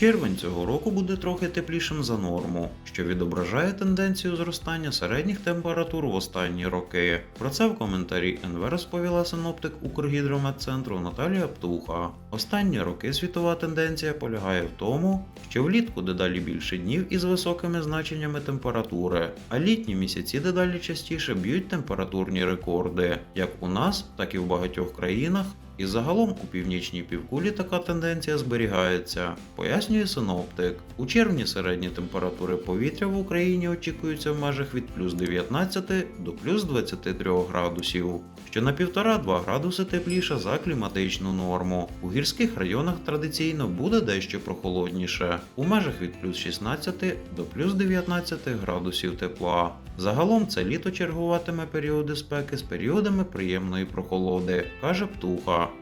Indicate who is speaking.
Speaker 1: Червень цього року буде трохи теплішим за норму, що відображає тенденцію зростання середніх температур в останні роки. Про це в коментарі НВ розповіла синоптик Укргідрометцентру Наталія Птуха. Останні роки світова тенденція полягає в тому, що влітку дедалі більше днів із високими значеннями температури, а літні місяці дедалі частіше б'ють температурні рекорди, як у нас, так і в багатьох країнах. І загалом у північній півкулі така тенденція зберігається, пояснює синоптик. У червні середні температури повітря в Україні очікуються в межах від плюс 19 до плюс 23 градусів, що на 1,5-2 градуси тепліше за кліматичну норму. У гірських районах традиційно буде дещо прохолодніше, у межах від плюс 16 до плюс 19 градусів тепла. Загалом це літо чергуватиме періоди спеки з періодами приємної прохолоди, каже Птуха.